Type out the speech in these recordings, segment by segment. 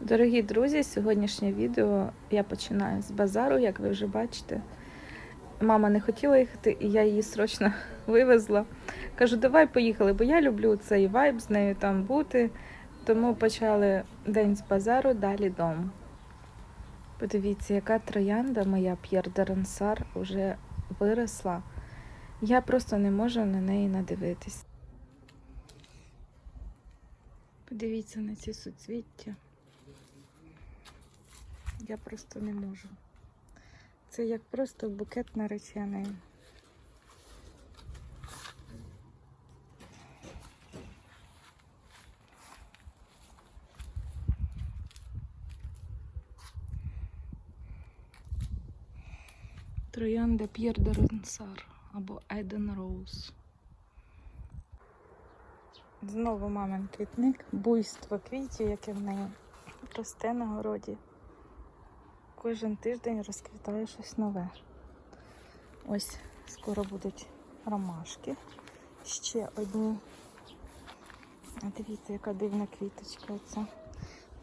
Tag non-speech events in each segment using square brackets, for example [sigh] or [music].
Дорогі друзі, сьогоднішнє відео я починаю з базару, як ви вже бачите. Мама не хотіла їхати, і я її срочно [laughs] вивезла. Кажу, давай поїхали, бо я люблю цей вайб з нею там бути. Тому почали день з базару, далі дом. Подивіться, яка троянда моя П'єр Дерансар вже виросла. Я просто не можу на неї надивитись. Подивіться на ці суцвіття. Я просто не можу. Це як просто букет наречений. Троянда П'єр де Рансар або Еден Роуз. Знову мамин квітник, буйство квітів, яке в неї росте на городі. Кожен тиждень розквітає щось нове. Ось скоро будуть ромашки. Ще одні. А дивіться, яка дивна квіточка оця.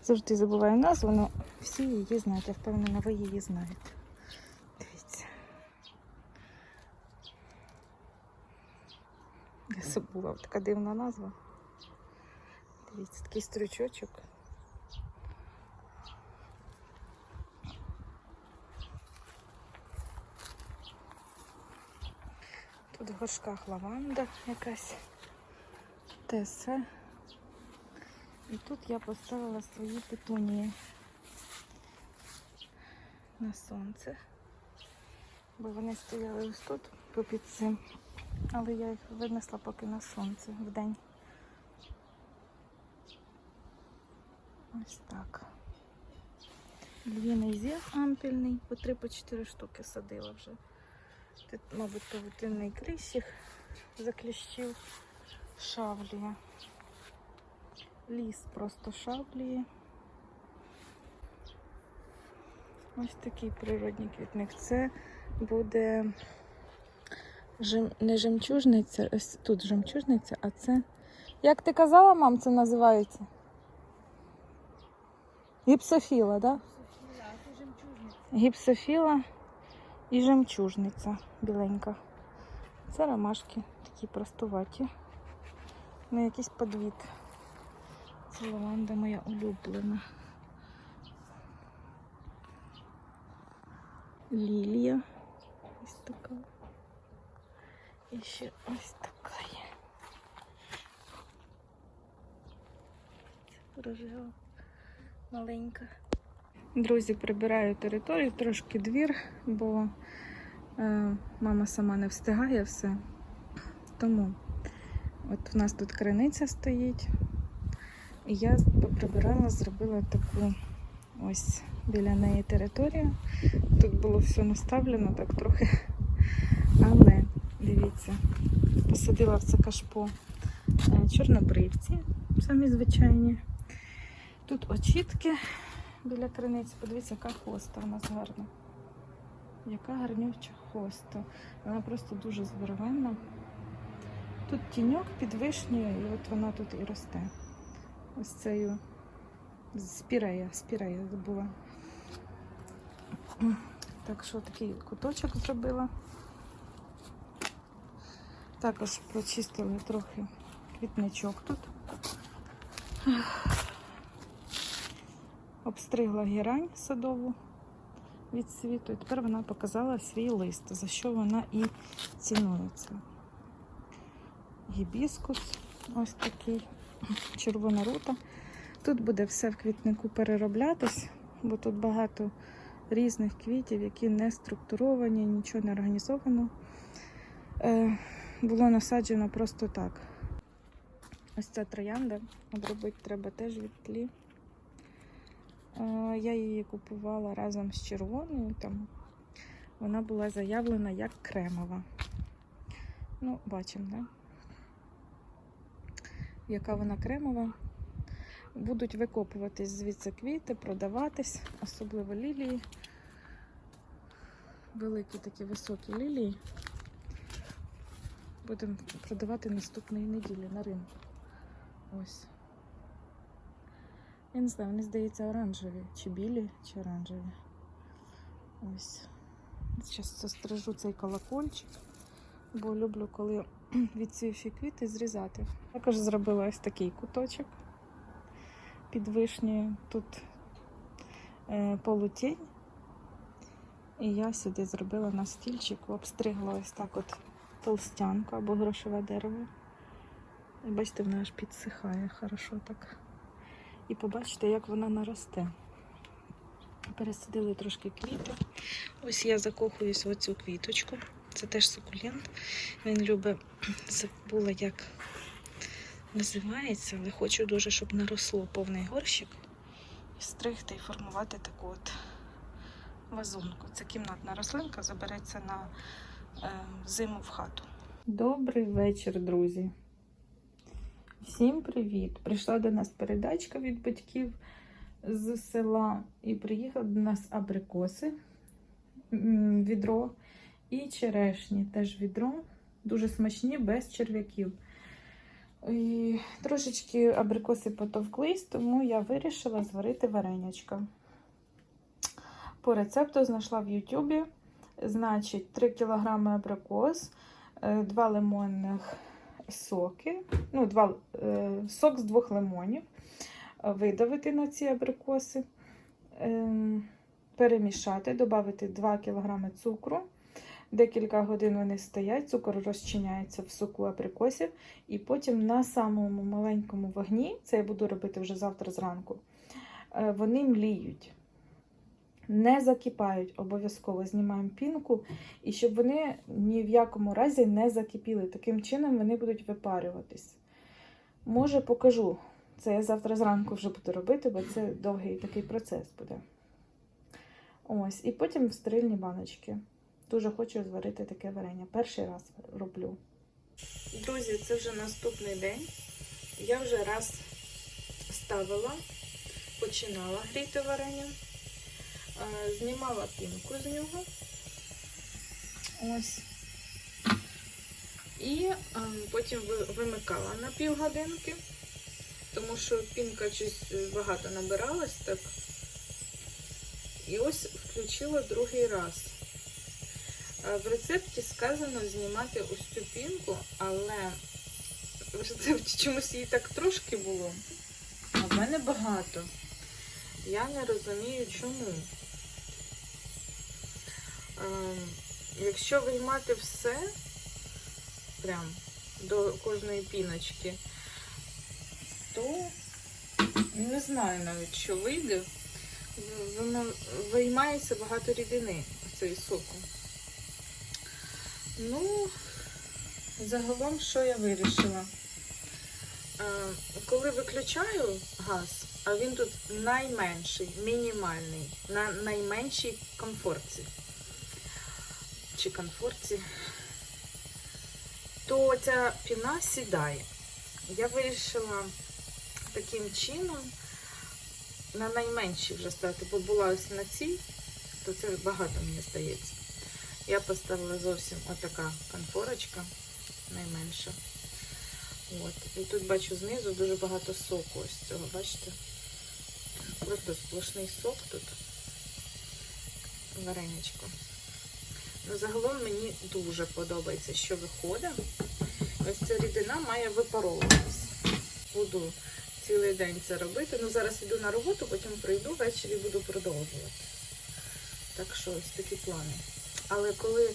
Завжди забуваю назву, але всі її знають. Я впевнена, ви її знаєте. Дивіться. Я забула така дивна назва. Дивіться, такий стручочок. Тут в горшках лаванда якась. Тесе. І тут я поставила свої петунії на сонце. Бо вони стояли ось тут попід цим. Але я їх винесла поки на сонце в день. Ось так. Львіний зір ампільний, по 3-4 штуки садила вже. Тут, мабуть, павутинний кліщик закліщив шавлія. Ліс просто шавліє. Ось такий природний квітник. Це буде жем... не жемчужниця, ось тут жемчужниця, а це. Як ти казала, мам, це називається? Гіпсофіла, так? Да? Гіпсофіла і жемчужниця біленька. Це ромашки такі простуваті. Ну, якийсь подвід. Це лаванда моя улюблена. Лілія. Ось така. І ще ось така є. Це рожева, маленька. Друзі, прибираю територію, трошки двір, бо е, мама сама не встигає все. Тому от у нас тут криниця стоїть. І я поприбирала, зробила таку ось біля неї територію. Тут було все наставлено так трохи. Але дивіться, посадила в це кашпо е, чорнобривці, самі звичайні. Тут очітки біля криниці. Подивіться, яка хоста у нас гарна. Яка гарнюча хоста. Вона просто дуже здоровенна. Тут тіньок під вишнею, і от вона тут і росте. Ось спірея, спірея забула. Так що такий куточок зробила. Також прочистили трохи квітничок тут. Обстригла герань садову від світу. І тепер вона показала свій лист, за що вона і цінується. Гібіскус ось такий, червона рута. Тут буде все в квітнику перероблятись, бо тут багато різних квітів, які не структуровані, нічого не організовано. Е, було насаджено просто так. Ось ця троянда обробити треба теж від тлі. Е, я її купувала разом з червоною. Там вона була заявлена як кремова. Ну, бачимо, да? яка вона кремова. Будуть викопуватись звідси квіти, продаватись, особливо лілії. Великі такі високі лілії. Будемо продавати наступної неділі на ринку. Ось. Я не знаю, вони здається оранжеві, чи білі, чи оранжеві. Ось. Зараз застрижу цей колокольчик, бо люблю, коли [clears throat] відцвівші квіти зрізати. Також зробила ось такий куточок під вишнею. Тут е, полутінь. І я сюди зробила на стільчику, обстригла ось так от толстянку або грошове дерево. І бачите, вона аж підсихає хорошо так. І побачите, як вона наросте. Пересадили трошки квіти. Ось я закохуюсь в оцю квіточку. Це теж сукулент. Він любить, забула, як називається, але хочу дуже, щоб наросло повний горщик. І стригти і формувати таку от вазонку. Це кімнатна рослинка, забереться на е, зиму в хату. Добрий вечір, друзі. Всім привіт! Прийшла до нас передачка від батьків з села і приїхав до нас абрикоси, відро і черешні, теж відро. Дуже смачні, без черв'яків. І трошечки абрикоси потовклись, тому я вирішила зварити варенячка. По рецепту знайшла в Ютубі. Значить, 3 кг абрикос, 2 лимонних соки, ну, 2, сок з двох лимонів, е, видавити на ці абрикоси, ем, перемішати, додати 2 кг цукру. Декілька годин вони стоять, цукор розчиняється в соку абрикосів, і потім на самому маленькому вогні, це я буду робити вже завтра зранку, е, вони мліють. Не закипають, обов'язково знімаємо пінку, і щоб вони ні в якому разі не закипіли. Таким чином вони будуть випарюватись. Може, покажу. Це я завтра зранку вже буду робити, бо це довгий такий процес буде. Ось, і потім в стерильні баночки. Дуже хочу зварити таке варення. Перший раз роблю. Друзі, це вже наступний день. Я вже раз ставила, починала гріти варення. Е, Знімала пінку з нього. Ось. І е, потім вимикала на півгодинки, тому що пінка щось багато набиралась так. І ось включила другий раз. Е, В рецепті сказано знімати ось цю пінку, але в рецепті чомусь її так трошки було, а в мене багато. Я не розумію чому. Ем, Якщо виймати все, прям до кожної піночки, то не знаю навіть, що вийде. Воно виймається багато рідини цієї соку. Ну, загалом, що я вирішила? Е, Коли виключаю газ, а він тут найменший, мінімальний, на найменшій комфорті. Чи комфорті, то ця піна сідає. Я вирішила таким чином на найменшій вже ставити, бо була ось на цій, то це багато мені здається. Я поставила зовсім отака конфорочка, найменша. От. І тут бачу знизу дуже багато соку ось цього, бачите? Просто сплошний сок тут. Вареничко. Ну, загалом мені дуже подобається, що виходить. Ось ця рідина має випаровуватись. Буду цілий день це робити. Ну, зараз йду на роботу, потім прийду, ввечері буду продовжувати. Так що ось такі плани. Але коли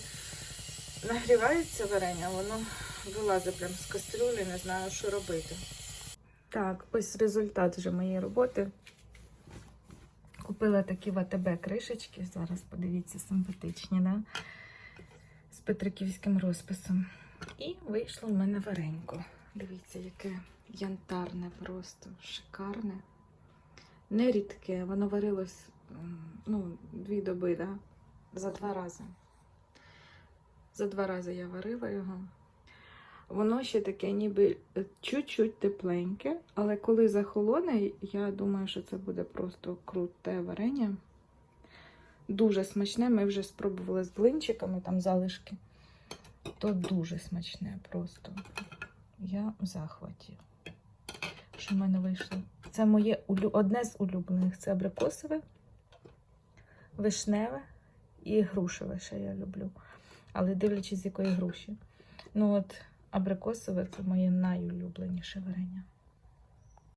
нагрівається варення, воно вилазить прямо з кастрюлі, не знаю, що робити. Так, ось результат вже моєї роботи. Купила такі в кришечки. Зараз подивіться, симпатичні, да? з петриківським розписом. І вийшло в мене варенько. Дивіться, яке янтарне, просто шикарне. Не рідке, воно варилось ну, дві доби, да? за два рази. За два рази я варила його. Воно ще таке, ніби е, чуть-чуть тепленьке, але коли захолоне, я думаю, що це буде просто круте варення. Дуже смачне, ми вже спробували з блинчиками там залишки. То дуже смачне просто. Я в захваті, що в мене вийшло. Це моє одне з улюблених це абрикосове, вишневе і грушеве, ще я люблю але дивлячись, з якої груші. Ну от, абрикосове це моє найулюбленіше варення.